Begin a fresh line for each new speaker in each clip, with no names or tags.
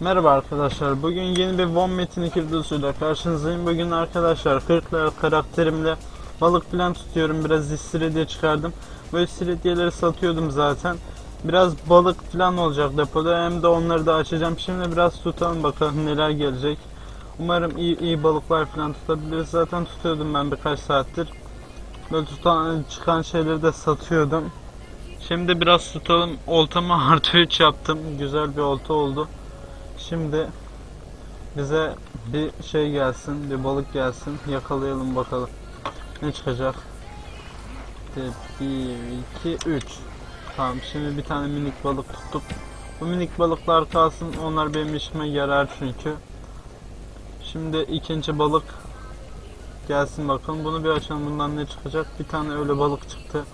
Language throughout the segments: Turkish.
Merhaba arkadaşlar. Bugün yeni bir One Metin 2 videosuyla karşınızdayım. Bugün arkadaşlar 40 lira karakterimle balık falan tutuyorum. Biraz istiridye çıkardım. Bu istiridyeleri satıyordum zaten. Biraz balık falan olacak depoda. Hem de onları da açacağım. Şimdi biraz tutalım bakalım neler gelecek. Umarım iyi, iyi balıklar falan tutabiliriz. Zaten tutuyordum ben birkaç saattir. Böyle tutan, çıkan şeyleri de satıyordum. Şimdi biraz tutalım. Oltamı artı 3 yaptım. Güzel bir olta oldu. Şimdi bize bir şey gelsin, bir balık gelsin. Yakalayalım bakalım. Ne çıkacak? 1, 2, 3. Tamam şimdi bir tane minik balık tuttuk. Bu minik balıklar kalsın. Onlar benim işime yarar çünkü. Şimdi ikinci balık gelsin bakalım. Bunu bir açalım. Bundan ne çıkacak? Bir tane öyle balık çıktı.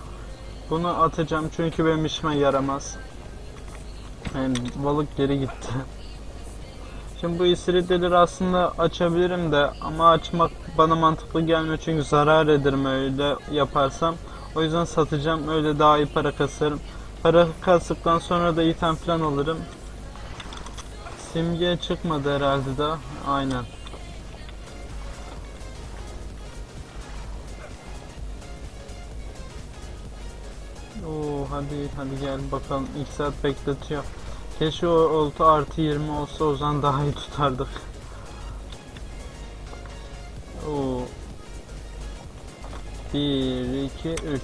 Bunu atacağım çünkü benim işime yaramaz. Yani balık geri gitti. Şimdi bu istiridyeleri aslında açabilirim de ama açmak bana mantıklı gelmiyor çünkü zarar ederim öyle yaparsam. O yüzden satacağım öyle daha iyi para kasarım. Para kastıktan sonra da item falan alırım. Simge çıkmadı herhalde daha. Aynen. Oo hadi hadi gel bakalım. İlk saat bekletiyor. Keşke o olta artı 20 olsa o zaman daha iyi tutardık. Oo. 1 2 3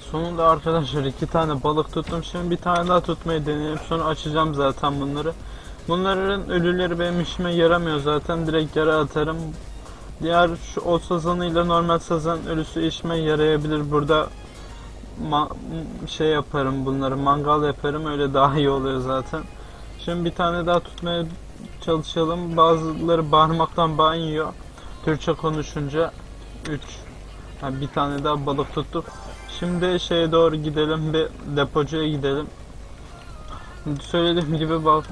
Sonunda arkadaşlar iki tane balık tuttum. Şimdi bir tane daha tutmayı deneyeyim. Sonra açacağım zaten bunları. Bunların ölüleri benim işime yaramıyor zaten. Direkt yere atarım. Diğer şu o sazanıyla normal sazan ölüsü işime yarayabilir. Burada şey yaparım bunları mangal yaparım öyle daha iyi oluyor zaten. Şimdi bir tane daha tutmaya çalışalım. Bazıları bağırmaktan ban yiyor. Türkçe konuşunca 3 yani bir tane daha balık tuttuk. Şimdi şeye doğru gidelim bir depocuya gidelim. Söylediğim gibi bak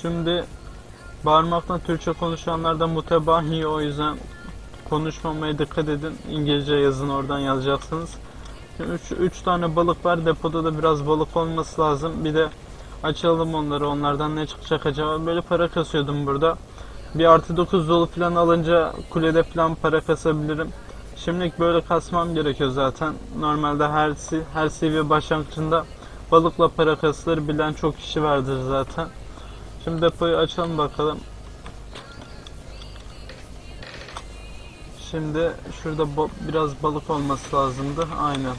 şimdi bağırmaktan Türkçe konuşanlardan muteban yiyor o yüzden konuşmamaya dikkat edin. İngilizce yazın oradan yazacaksınız. 3 tane balık var. Depoda da biraz balık olması lazım. Bir de açalım onları. Onlardan ne çıkacak acaba? Böyle para kasıyordum burada. Bir artı 9 dolu falan alınca kulede falan para kasabilirim. Şimdilik böyle kasmam gerekiyor zaten. Normalde her her seviye başlangıcında balıkla para kasılır bilen çok kişi vardır zaten. Şimdi depoyu açalım bakalım. Şimdi şurada ba- biraz balık olması lazımdı. Aynen.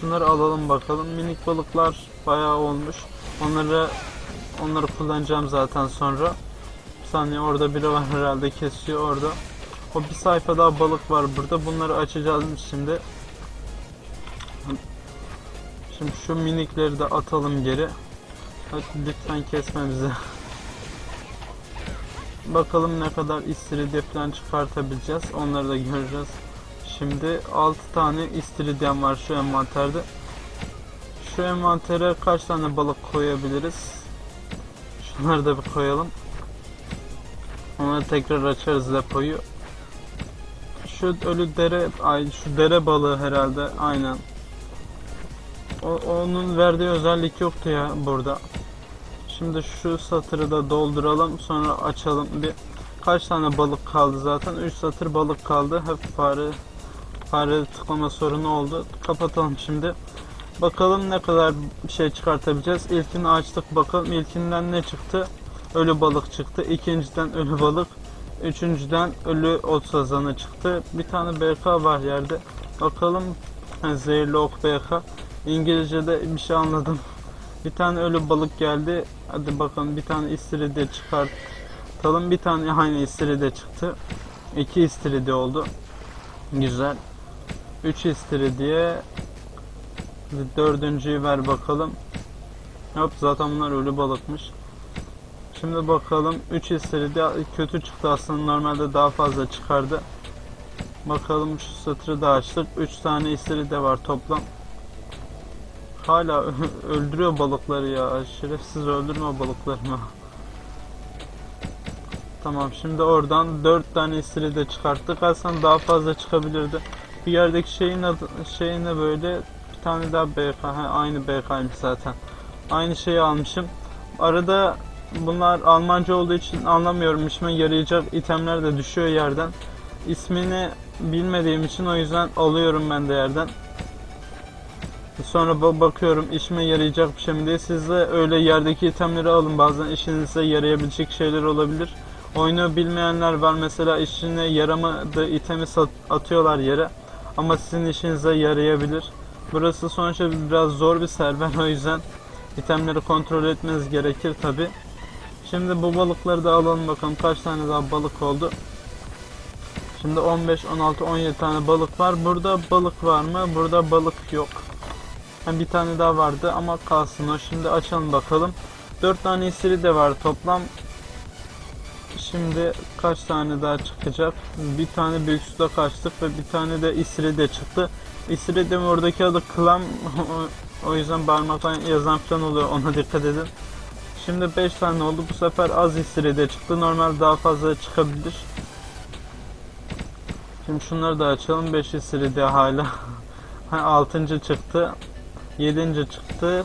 Şunları alalım bakalım. Minik balıklar bayağı olmuş. Onları onları kullanacağım zaten sonra. Bir saniye orada biri var herhalde kesiyor orada. O bir sayfa daha balık var burada. Bunları açacağız şimdi. Şimdi şu minikleri de atalım geri. Hadi lütfen kesme bizi. Bakalım ne kadar istiridye falan çıkartabileceğiz. Onları da göreceğiz. Şimdi 6 tane istiridyem var şu envanterde. Şu envantere kaç tane balık koyabiliriz? Şunları da bir koyalım. Onları tekrar açarız depoyu. Şu ölü dere, ay şu dere balığı herhalde aynen. O, onun verdiği özellik yoktu ya burada. Şimdi şu satırı da dolduralım sonra açalım. Bir kaç tane balık kaldı zaten? 3 satır balık kaldı. Hep fare fare tıklama sorunu oldu. Kapatalım şimdi. Bakalım ne kadar bir şey çıkartabileceğiz. İlkini açtık bakalım ilkinden ne çıktı? Ölü balık çıktı. İkinciden ölü balık üçüncüden ölü ot sazanı çıktı. Bir tane BK var yerde. Bakalım. Zehirli ok BK İngilizce'de bir şey anladım bir tane ölü balık geldi. Hadi bakalım bir tane istiridye çıkartalım. Bir tane aynı istiridye çıktı. İki istiridye oldu. Güzel. Üç istiridye. Hadi Dördüncüyü ver bakalım. Hop zaten bunlar ölü balıkmış. Şimdi bakalım 3 istiridye kötü çıktı aslında normalde daha fazla çıkardı. Bakalım şu satırı da açtık. 3 tane istiridye var toplam. Hala öldürüyor balıkları ya. Şerefsiz öldürme balıklarımı. Tamam şimdi oradan 4 tane istiridye çıkarttık. Aslında daha fazla çıkabilirdi. Bir yerdeki şeyin adı, şeyine böyle bir tane daha BK. Ha, aynı BK'ymış zaten. Aynı şeyi almışım. Arada bunlar Almanca olduğu için anlamıyorum. İşime yarayacak itemler de düşüyor yerden. İsmini bilmediğim için o yüzden alıyorum ben de yerden. Sonra ba- bakıyorum işime yarayacak bir şey mi diye. Siz de öyle yerdeki itemleri alın. Bazen işinize yarayabilecek şeyler olabilir. Oyunu bilmeyenler var mesela işine yaramadığı itemi atıyorlar yere. Ama sizin işinize yarayabilir. Burası sonuçta biraz zor bir server o yüzden itemleri kontrol etmeniz gerekir tabi. Şimdi bu balıkları da alalım bakalım kaç tane daha balık oldu. Şimdi 15, 16, 17 tane balık var. Burada balık var mı? Burada balık yok. Ha, bir tane daha vardı ama kalsın o. Şimdi açalım bakalım. 4 tane isiri de var toplam. Şimdi kaç tane daha çıkacak? Bir tane büyük suda kaçtık ve bir tane de isiri de çıktı. İsiri de oradaki adı klam. o yüzden parmaktan yazan falan oluyor. Ona dikkat edin. Şimdi 5 tane oldu. Bu sefer az isiri de çıktı. Normal daha fazla çıkabilir. Şimdi şunları da açalım. 5 isiri de hala. 6. çıktı. 7. çıktı.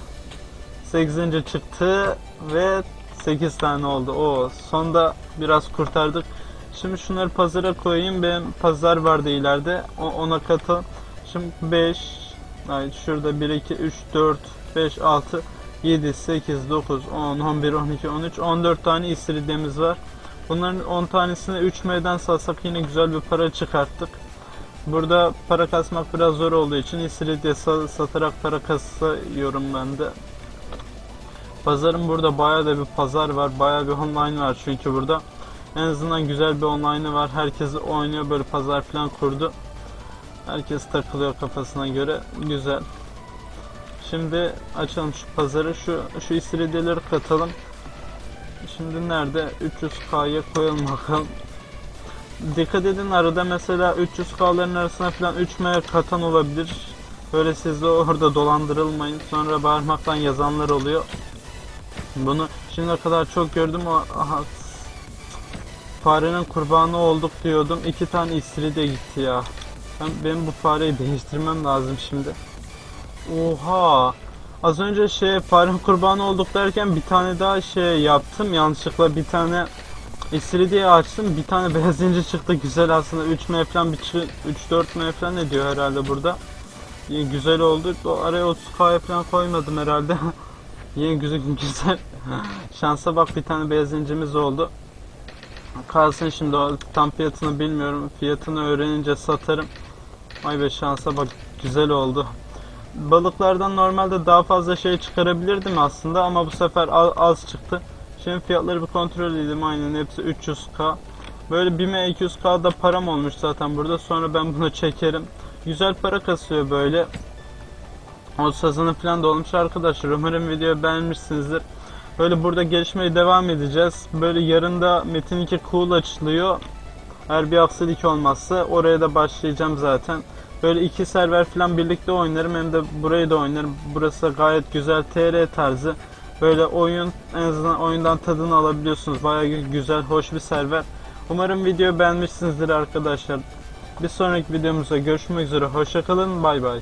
8. çıktı ve 8 tane oldu. O sonda biraz kurtardık. Şimdi şunları pazara koyayım. Benim pazar vardı ileride. O, ona katıl. Şimdi 5 Ay şurada 1 2 3 4 5 6 7 8 9 10 11 12 13 14 tane istiridyemiz var. Bunların 10 tanesini 3 M'den satsak yine güzel bir para çıkarttık. Burada para kasmak biraz zor olduğu için istiridye sa- satarak para kasıyorum ben de. Pazarın burada bayağı da bir pazar var. Bayağı bir online var çünkü burada. En azından güzel bir online'ı var. Herkes oynuyor böyle pazar falan kurdu. Herkes takılıyor kafasına göre. Güzel. Şimdi açalım şu pazarı. Şu şu istiridyeleri katalım. Şimdi nerede? 300k'ya koyalım bakalım. Dikkat edin arada mesela 300k'ların arasına falan 3M katan olabilir. Böyle siz de orada dolandırılmayın. Sonra parmaktan yazanlar oluyor. Bunu şimdiye kadar çok gördüm. Aha, farenin kurbanı olduk diyordum. İki tane istiridye gitti ya. Ben, benim bu fareyi değiştirmem lazım şimdi. Oha! Az önce şey farenin kurbanı olduk derken bir tane daha şey yaptım. Yanlışlıkla bir tane istiridye açtım. Bir tane beyaz inci çıktı. Güzel aslında 3 M falan bir 3-4 M falan ne diyor herhalde burada. İyi, güzel oldu. O araya 30k falan koymadım herhalde. Yine güzel güzel. Şansa bak bir tane beyaz incimiz oldu. Kalsın şimdi o tam fiyatını bilmiyorum. Fiyatını öğrenince satarım. Ay be şansa bak güzel oldu. Balıklardan normalde daha fazla şey çıkarabilirdim aslında ama bu sefer az çıktı. Şimdi fiyatları bir kontrol edeyim aynen hepsi 300k. Böyle 1 m 200k da param olmuş zaten burada sonra ben bunu çekerim. Güzel para kasıyor böyle. O sazını falan da olmuş arkadaşlar. Umarım videoyu beğenmişsinizdir. Böyle burada gelişmeye devam edeceğiz. Böyle yarın da Metin 2 Cool açılıyor. Eğer bir aksilik olmazsa oraya da başlayacağım zaten. Böyle iki server falan birlikte oynarım hem de burayı da oynarım. Burası gayet güzel TR tarzı. Böyle oyun en azından oyundan tadını alabiliyorsunuz. Bayağı gü- güzel, hoş bir server. Umarım videoyu beğenmişsinizdir arkadaşlar. Bir sonraki videomuzda görüşmek üzere. Hoşçakalın. Bay bay.